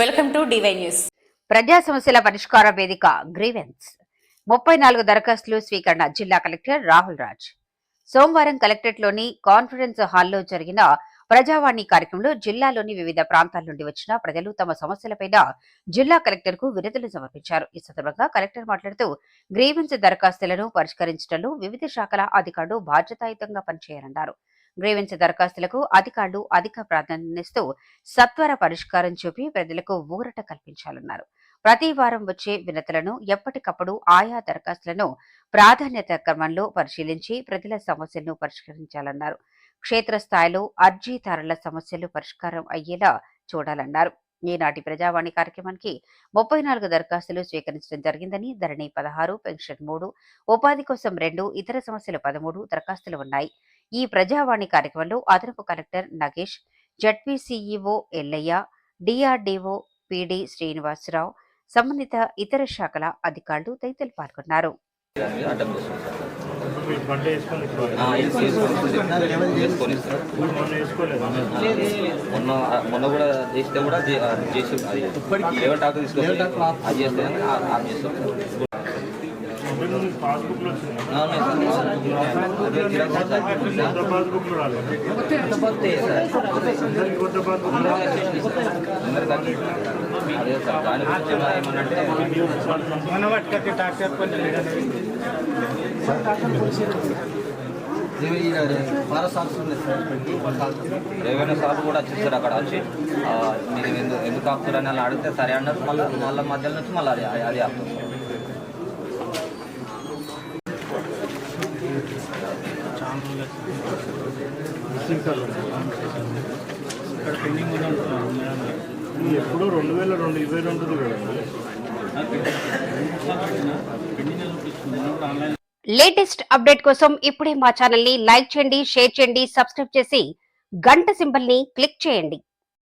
Welcome to DY news. ప్రజా సమస్యల పరిష్కార వేదిక గ్రీవెన్స్. ముప్పై నాలుగు దరఖాస్తులు స్వీకరణ జిల్లా కలెక్టర్ రాహుల్ రాజ్. సోమవారం కలెక్టరేట్లోని కాన్ఫరెన్స్ హాల్లో జరిగిన ప్రజావాణి కార్యక్రమంలో జిల్లాలోని వివిధ ప్రాంతాల నుండి వచ్చిన ప్రజలు తమ సమస్యలపైన జిల్లా కలెక్టర్కు వినతులు సమర్పించారు. ఈ సందర్భంగా కలెక్టర్ మాట్లాడుతూ గ్రీవెన్స్ దరఖాస్తులను పరిష్కరించడంలో వివిధ శాఖల అధికారులు బాధ్యతాయుతంగా పనిచేయాలన్నారు. గ్రీవెన్స్ దరఖాస్తులకు అధికారులు అధిక ప్రాధాన్యతనిస్తూ సత్వర పరిష్కారం చూపి ప్రజలకు ఊరట కల్పించాలన్నారు. ప్రతి వారం వచ్చే వినతులను ఎప్పటికప్పుడు ఆయా దరఖాస్తులను ప్రాధాన్యత క్రమంలో పరిశీలించి ప్రజల సమస్యలను పరిష్కరించాలన్నారు. క్షేత్రస్థాయిలో అర్జీదారుల సమస్యలు పరిష్కారం అయ్యేలా చూడాలన్నారు. ఈనాటి ప్రజావాణి కార్యక్రమానికి ముప్పై నాలుగు దరఖాస్తులు స్వీకరించడం జరిగిందని ధరణి పదహారు పెన్షన్ మూడు ఉపాధి కోసం రెండు ఇతర సమస్యలు పదమూడు దరఖాస్తులు ఉన్నాయి. ఈ ప్రజావాణి కార్యక్రమంలో అదనపు collector Nagesh ZP CEO Yellaiah DRDO PD Srinivasarao సంబంధిత ఇతర శాఖల అధికారులు తదితరులు పాల్గొన్నారు. మొన్న మొన్న కూడా చేస్తే కూడా చేసి లేవర్ టాక్ తీసుకొని అది చేస్తే చేస్తాం. సార్ అంటే నువ్వు సార్. రెవెన్యూ సార్ కూడా వచ్చేసారు అక్కడ వచ్చి మీరు ఎందుకు ఎందుకు ఆపుతారని అలా అడిగితే సరే అన్నారు మళ్ళీ మళ్ళీ మధ్యలో నుంచి మళ్ళీ అది అది ఆపుతాం సార్ ఇది ఎప్పుడు రెండు వేల రెండు ఇరవై రెండు లేటెస్ట్ అప్డేట్ కోసం ఇప్పుడే మా ఛానల్ని లైక్ చేయండి షేర్ చేయండి సబ్స్క్రైబ్ చేసి గంట సింబల్ని క్లిక్ చేయండి.